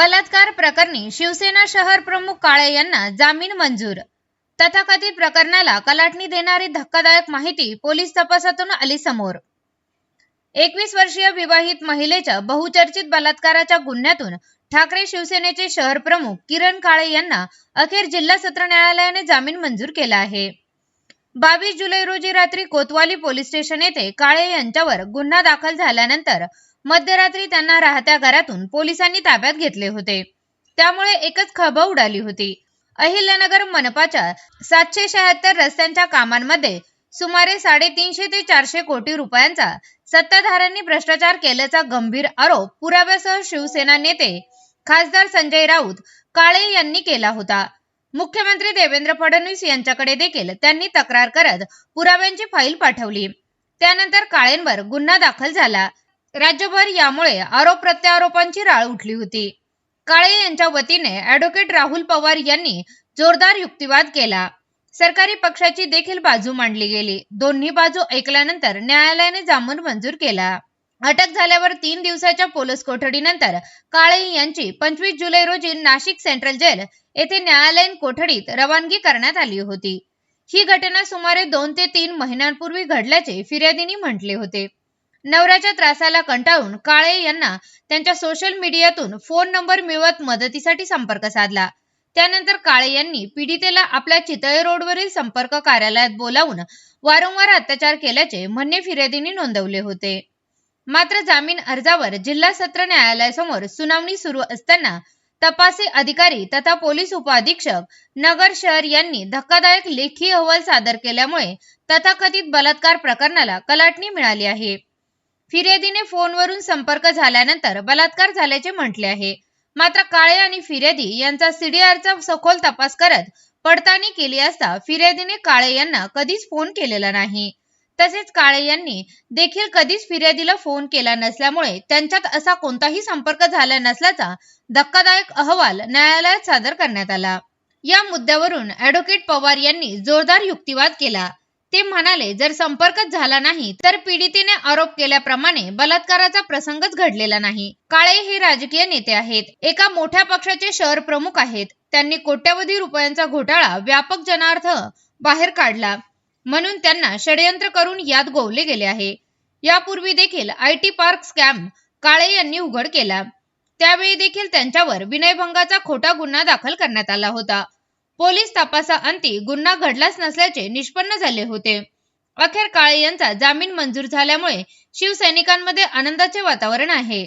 बलात्कार प्रकरणी शिवसेना शहर प्रमुख काळे यांना जामीन मंजूर. तथाकथित प्रकरणाला कलाटणी देणारी धक्कादायक माहिती पोलीस तपासातून आली समोर. एकवीस वर्षीय विवाहित महिलेच्या बहुचर्चित बलात्काराच्या गुन्ह्यातून ठाकरे शिवसेनेचे शहर प्रमुख किरण काळे यांना अखेर जिल्हा सत्र न्यायालयाने जामीन मंजूर केला आहे. बावीस जुलै रोजी रात्री कोतवाली पोलीस स्टेशन येथे काळे यांच्यावर गुन्हा दाखल झाल्यानंतर मध्यरात्री त्यांना राहत्या घरातून पोलिसांनी ताब्यात घेतले होते. त्यामुळे एकच खळबळ उडाली होती. अहिल्यानगर मनपाच्या सातशे शहात्तर रस्त्यांच्या कामांमध्ये सुमारे साडेतीनशे ते चारशे कोटी रुपयांचा सत्ताधाऱ्यांनी भ्रष्टाचार केल्याचा गंभीर आरोप पुराव्यासह शिवसेना नेते खासदार संजय राऊत काळे यांनी केला होता. मुख्यमंत्री देवेंद्र फडणवीस यांच्याकडे देखील त्यांनी तक्रार करत पुराव्यांची फाईल पाठवली. त्यानंतर काळेंवर गुन्हा दाखल झाला. राज्यभर यामुळे आरोप प्रत्यारोपांची राळ उठली होती. काळे यांच्या वतीने ऍडव्होकेट राहुल पवार यांनी जोरदार युक्तिवाद केला. सरकारी पक्षाची देखील बाजू मांडली गेली. दोन्ही बाजू ऐकल्यानंतर न्यायालयाने जामीन मंजूर केला. अटक झाल्यावर तीन दिवसाच्या पोलीस कोठडीनंतर काळे यांची पंचवीस जुलै रोजी नाशिक सेंट्रल जेल येथे न्यायालयीन कोठडीत रवानगी करण्यात आली होती. ही घटना सुमारे दोन ते तीन महिन्यांपूर्वी घडल्याचे फिर्यादींनी म्हटले होते. नवऱ्याच्या त्रासाला कंटाळून काळे यांना त्यांच्या सोशल मीडियातून फोन नंबर मिळवत मदतीसाठी संपर्क साधला. त्यानंतर काळे यांनी पीडितेला आपल्या चितळे रोडवरील संपर्क कार्यालयात बोलावून वारंवार अत्याचार केल्याचे म्हणणे फिर्यादींनी नोंदवले होते. मात्र जामीन अर्जावर जिल्हा सत्र न्यायालयासमोर सुनावणी सुरू असताना तपासी अधिकारी तथा पोलीस उपअधीक्षक नगर शहर यांनी धक्कादायक लेखी अहवाल सादर केल्यामुळे तथाकथित बलात्कार प्रकरणाला कलाटणी मिळाली आहे. फिर्यादीने फोनवरून संपर्क झाल्यानंतर बलात्कार झाल्याचे म्हटले आहे. मात्र काळे आणि फिर्यादी यांचा सीडीआरचा सखोल तपास करत पडताळणी केली असता फिर्यादीने काळे यांना कधीच फोन केलेला नाही. तसेच काळे यांनी देखील कधीच फिर्यादीला फोन केला नसल्यामुळे त्यांच्यात असा कोणताही संपर्क झाला नसल्याचा धक्कादायक अहवाल न्यायालयात सादर करण्यात आला. या मुद्द्यावरून ऍडव्होकेट पवार यांनी जोरदार युक्तिवाद केला. ते म्हणाले जर संपर्कच झाला नाही तर पीडितेने आरोप केल्याप्रमाणे बलात्काराचा प्रसंगच घडलेला नाही. काळे हे राजकीय नेते आहेत. एका मोठ्या पक्षाचे शहर प्रमुख आहेत. त्यांनी कोट्यवधी रुपयांचा घोटाळा व्यापक जनार्थ बाहेर काढला. म्हणून त्यांना षडयंत्र करून यात गोवले गेले आहे. यापूर्वी देखील I T park scam Kale यांनी उघड केला. त्यावेळी देखील त्यांच्यावर विनयभंगाचा खोटा गुन्हा दाखल करण्यात आला होता. पोलीस तपासाअंती गुन्हा घडलाच नसल्याचे निष्पन्न झाले होते. अखेर काळे यांचा जामीन मंजूर झाल्यामुळे शिवसैनिकांमध्ये आनंदाचे वातावरण आहे.